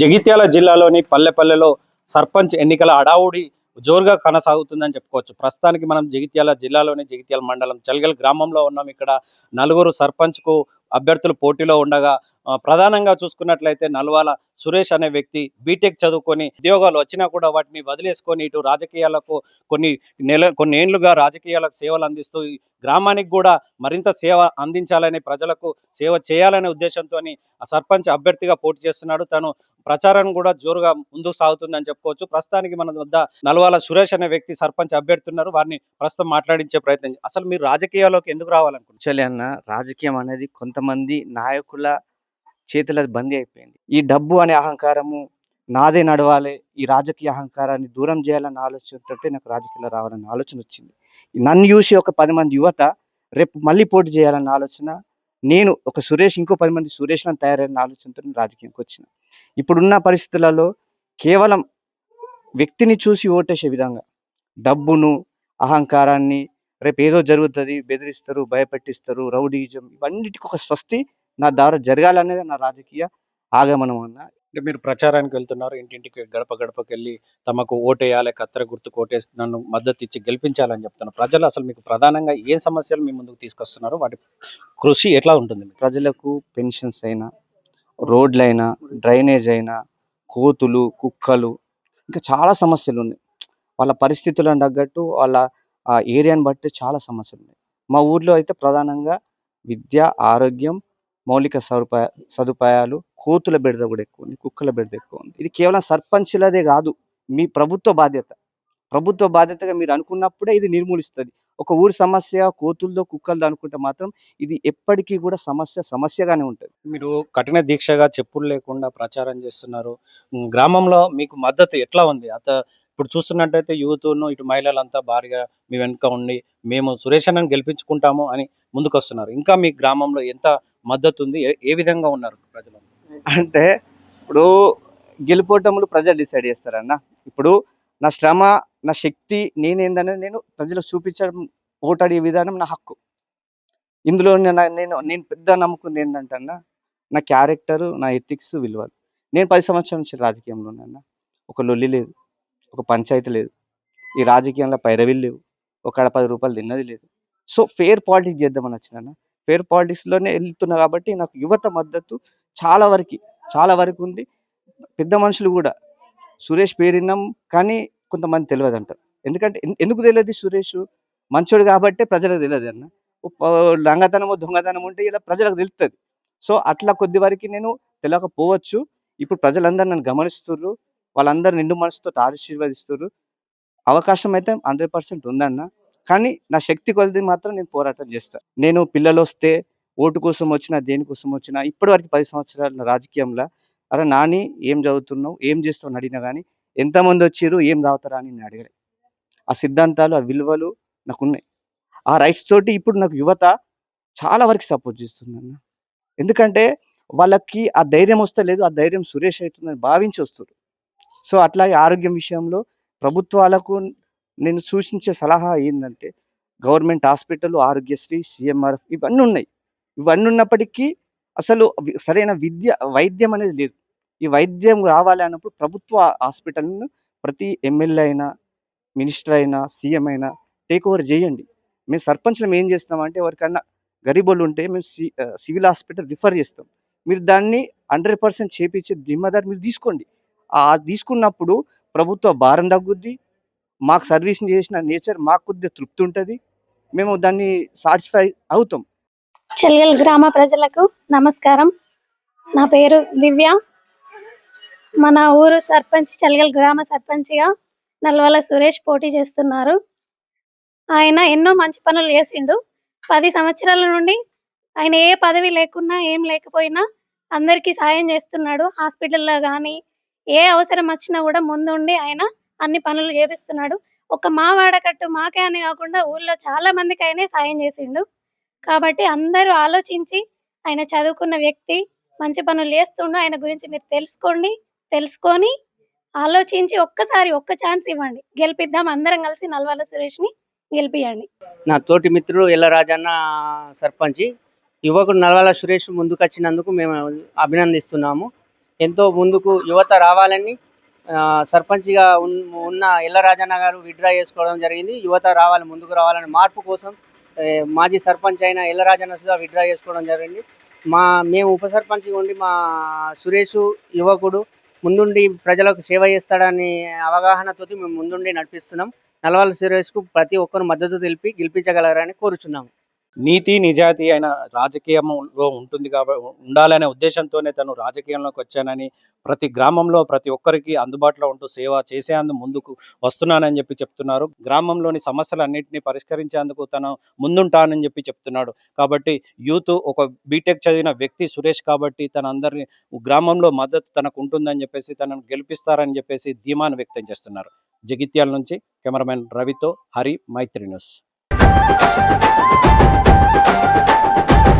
జగిత్యాల జిల్లాలోని పల్లెపల్లెలో సర్పంచ్ ఎన్నికల అడావుడి జోరుగా కొనసాగుతుందని చెప్పుకోవచ్చు. ప్రస్తుతానికి మనం జగిత్యాల జిల్లాలోని జగిత్యాల మండలం చల్గల్ గ్రామంలో ఉన్నాం. ఇక్కడ నలుగురు సర్పంచ్కు అభ్యర్థులు పోటీలో ఉండగా ప్రధానంగా చూసుకున్నట్లయితే నల్వాల సురేష్ అనే వ్యక్తి బీటెక్ చదువుకొని ఉద్యోగాలు వచ్చినా కూడా వాటిని వదిలేసుకొని ఇటు రాజకీయాలకు కొన్ని నెల కొన్ని ఏళ్ళుగా రాజకీయాలకు సేవలు అందిస్తూ గ్రామానికి కూడా మరింత సేవ అందించాలని ప్రజలకు సేవ చేయాలనే ఉద్దేశంతో ఆ సర్పంచ్ అభ్యర్థిగా పోటీ చేస్తున్నాడు. తను ప్రచారం కూడా జోరుగా ముందుకు సాగుతుందని చెప్పుకోవచ్చు. ప్రస్తుతానికి మన వద్ద నల్వాల సురేష్ అనే వ్యక్తి సర్పంచ్ అభ్యర్థి ఉన్నారు వారిని ప్రస్తుతం మాట్లాడించే ప్రయత్నం అసలు మీరు రాజకీయాల్లోకి ఎందుకు రావాలనుకుంటున్నారు? అన్న రాజకీయం అనేది కొంతమంది నాయకుల చేతుల బందీ అయిపోయింది. ఈ డబ్బు అనే అహంకారము నాదే నడవాలి ఈ రాజకీయ అహంకారాన్ని దూరం చేయాలన్న ఆలోచనతో నాకు రాజకీయాల్లో రావాలన్న ఆలోచన వచ్చింది. నన్ను చూసి ఒక పది మంది యువత రేపు మళ్ళీ పోటీ చేయాలన్న ఆలోచన నేను ఒక సురేష్ ఇంకో పది మంది సురేష్ తయారైన ఆలోచనతో రాజకీయంకి వచ్చిన. ఇప్పుడున్న పరిస్థితులలో కేవలం వ్యక్తిని చూసి ఓటేసే విధంగా డబ్బును అహంకారాన్ని రేపు ఏదో జరుగుతుంది బెదిరిస్తారు భయపెట్టిస్తారు రౌడీజం ఇవన్నిటికి ఒక స్వస్తి నా ద్వారా జరగాలనేది నా రాజకీయ ఆగమనం అన్న. అంటే మీరు ప్రచారానికి వెళ్తున్నారు ఇంటింటికి గడప గడపకి వెళ్ళి తమకు ఓటేయాలి కత్తెర గుర్తుకు ఓటేసి నన్ను మద్దతు ఇచ్చి గెలిపించాలని చెప్తున్నారు. ప్రజలు అసలు మీకు ప్రధానంగా ఏ సమస్యలు మీ ముందుకు తీసుకొస్తున్నారు? వాటి కృషి ఎట్లా ఉంటుంది ప్రజలకు పెన్షన్స్ అయినా రోడ్లైనా డ్రైనేజ్ అయినా కోతులు కుక్కలు ఇంకా చాలా సమస్యలు ఉన్నాయి. వాళ్ళ పరిస్థితులను తగ్గట్టు వాళ్ళ ఆ ఏరియాని బట్టి చాలా సమస్యలు ఉన్నాయి. మా ఊర్లో అయితే ప్రధానంగా విద్య ఆరోగ్యం మౌలిక సదుపాయ సదుపాయాలు కోతుల బెడద కూడా ఎక్కువ ఉంది కుక్కల బెడద ఎక్కువ ఉంది. ఇది కేవలం సర్పంచ్లదే కాదు మీ ప్రభుత్వ బాధ్యత. ప్రభుత్వ బాధ్యతగా మీరు అనుకున్నప్పుడే ఇది నిర్మూలిస్తుంది. ఒక ఊరి సమస్య కోతులతో కుక్కలతో అనుకుంటే మాత్రం ఇది ఎప్పటికీ కూడా సమస్య సమస్యగానే ఉంటుంది. మీరు కఠిన దీక్షగా చెప్పులు లేకుండా ప్రచారం చేస్తున్నారు. గ్రామంలో మీకు మద్దతు ఎట్లా ఉంది? అత ఇప్పుడు చూస్తున్నట్టయితే యూత్ను ఇటు మహిళలంతా భారీగా మీ వెనుక ఉండి మేము సురేష్ గెలిపించుకుంటాము అని ముందుకొస్తున్నారు. ఇంకా మీ గ్రామంలో ఎంత మద్దతు ఉంది ఏ- ఏ విధంగా ఉన్నారు ప్రజలు అంటే ఇప్పుడు గెలుపోటములు ప్రజలు డిసైడ్ చేస్తారన్న. ఇప్పుడు నా శ్రమ నా శక్తి నేనేందనేది నేను ప్రజలకు చూపించడం ఓటాడే విధానం నా హక్కు. ఇందులో నేను నేను నేను పెద్ద నమ్ముకుంది ఏంటంటే అన్న నా క్యారెక్టర్ నా ఎథిక్స్ విలువలు. నేను పది సంవత్సరాల నుంచి రాజకీయంలో ఉన్నా ఒక లొల్లి లేదు. ఒక పంచాయతీ లేదు. ఈ రాజకీయంలో పైరవీలు లేవు. ఒక పది రూపాయలు తిన్నది లేదు. సో ఫేర్ పాలిటిక్స్ చేద్దామని వచ్చిన ఫేర్ పాలిటిక్స్లోనే వెళ్తున్నా కాబట్టి నాకు యువత మద్దతు చాలా వరకు చాలా వరకు ఉంది. పెద్ద మనుషులు కూడా. సురేష్ పేరిన్నాం కానీ కొంతమంది తెలియదు అంటారు ఎందుకంటే ఎన్- ఎందుకు తెలియదు సురేష్? మంచోడు కాబట్టే ప్రజలకు తెలియదు అన్న. లంగతనము దొంగతనం ఉంటే ఇలా ప్రజలకు తెలుస్తుంది సో అట్లా కొద్ది వరకు నేను తెలియకపోవచ్చు ఇప్పుడు ప్రజలందరూ నన్ను గమనిస్తున్నారు వాళ్ళందరూ నిండు మనసుతో ఆశీర్వదిస్తారు అవకాశం అయితే హండ్రెడ్ పర్సెంట్ ఉందన్న. కానీ నా శక్తి కొలది మాత్రం నేను పోరాటం చేస్తా. నేను పిల్లలు వస్తే ఓటు కోసం వచ్చినా దేనికోసం వచ్చినా ఇప్పటివరకు పది సంవత్సరాల రాజకీయంలో అరే నాని ఏం చదువుతున్నావు ఏం చేస్తావు అడిగినా కానీ ఎంతమంది వచ్చిర్రు ఏం చదువుతారా అని నేను అడిగారు ఆ సిద్ధాంతాలు ఆ విలువలు నాకు ఉన్నాయి ఆ రైట్స్ తోటి ఇప్పుడు నాకు యువత చాలా వరకు సపోర్ట్ చేస్తుందన్న. ఎందుకంటే వాళ్ళకి ఆ ధైర్యం వస్తే లేదు ఆ ధైర్యం సురేష్ అవుతుందని భావించి వస్తారు సో అట్లాగే ఆరోగ్యం విషయంలో ప్రభుత్వాలకు నేను సూచించే సలహా ఏంటంటే గవర్నమెంట్ హాస్పిటల్ ఆరోగ్యశ్రీ సిఎంఆర్ఎఫ్ ఇవన్నీ ఉన్నాయి. ఇవన్నీ ఉన్నప్పటికీ అసలు సరైన విద్య వైద్యం అనేది లేదు. ఈ వైద్యం రావాలి అన్నప్పుడు ప్రభుత్వ హాస్పిటల్ను ప్రతి ఎమ్మెల్యే అయినా మినిస్టర్ అయినా సీఎం అయినా టేక్ ఓవర్ చేయండి. మేము సర్పంచ్లం ఏం చేస్తామంటే ఎవరికన్నా గరీబులు ఉంటే మేము సి సివిల్ హాస్పిటల్ రిఫర్ చేస్తాం. మీరు దాన్ని హండ్రెడ్ పర్సెంట్ చేపించే జిమ్మదారు మీరు తీసుకోండి. తీసుకున్నప్పుడు ప్రభుత్వ భారం తగ్గుద్ది మాకు సర్వీస్ చేసిన నేచర్ మాకు కొద్దిగా తృప్తి ఉంటుంది మేము దాన్ని సాటిస్ఫై అవుతాం. చెల్గల్ గ్రామ ప్రజలకు నమస్కారం. నా పేరు దివ్య. మన ఊరు సర్పంచ్ చెల్గల్ గ్రామ సర్పంచ్గా నల్వల సురేష్ పోటీ చేస్తున్నారు. ఆయన ఎన్నో మంచి పనులు చేసిండు. పది సంవత్సరాల నుండి ఆయన ఏ పదవి లేకున్నా ఏం లేకపోయినా అందరికీ సాయం చేస్తున్నాడు. హాస్పిటల్లో కానీ ఏ అవసరం వచ్చినా కూడా ముందుండి ఆయన అన్ని పనులు చేపిస్తున్నాడు. ఒక మా వాడకట్టు మాకే అని కాకుండా ఊళ్ళో చాలా మందికి ఆయనే సాయం చేసిండు. కాబట్టి అందరూ ఆలోచించి ఆయన చదువుకున్న వ్యక్తి మంచి పనులు చేస్తుండు. ఆయన గురించి మీరు తెలుసుకోండి తెలుసుకొని ఆలోచించి ఒక్కసారి ఒక్క ఛాన్స్ ఇవ్వండి. గెలిపిద్దాం అందరం కలిసి నల్వాల సురేష్ని గెలిపియండి. నా తోటి మిత్రుడు ఎల్ల సర్పంచి యువకుడు నల్వాల సురేష్ ముందుకు వచ్చినందుకు మేము అభినందిస్తున్నాము. ఎంతో ముందుకు యువత రావాలని సర్పంచ్గా ఉన్న ఎల్ల గారు విడ్రా చేసుకోవడం జరిగింది. యువత రావాలి ముందుకు రావాలని మార్పు కోసం మాజీ సర్పంచ్ అయిన ఎల్ల రాజన్న సుధా విడ్రా చేసుకోవడం జరిగింది. మా మేము ఉప సర్పంచ్ ఉండి మా సురేష్ యువకుడు ముందుండి ప్రజలకు సేవ చేస్తాడని అవగాహనతోటి మేము ముందుండి నడిపిస్తున్నాం. నల్వాల సురేష్కు ప్రతి ఒక్కరు మద్దతు తెలిపి గెలిపించగలరని కోరుచున్నాము. నీతి నిజాయితీ అయిన రాజకీయంలో ఉంటుంది కాబట్టి ఉండాలనే ఉద్దేశంతోనే తను రాజకీయంలోకి వచ్చానని ప్రతి గ్రామంలో ప్రతి ఒక్కరికి అందుబాటులో ఉంటూ సేవ చేసేందుకు ముందుకు వస్తున్నానని చెప్పి చెప్తున్నారు. గ్రామంలోని సమస్యలన్నింటినీ పరిష్కరించేందుకు తను ముందుంటానని చెప్పి చెప్తున్నాడు. కాబట్టి యూత్ ఒక బీటెక్ చదివిన వ్యక్తి సురేష్ కాబట్టి తన అందరినీ గ్రామంలో మద్దతు తనకు ఉంటుందని చెప్పేసి తనను గెలిపిస్తారని చెప్పేసి ధీమాను వ్యక్తం చేస్తున్నారు. జగిత్యాల నుంచి కెమెరామెన్ రవితో హరి మైత్రి న్యూస్. どうぞ。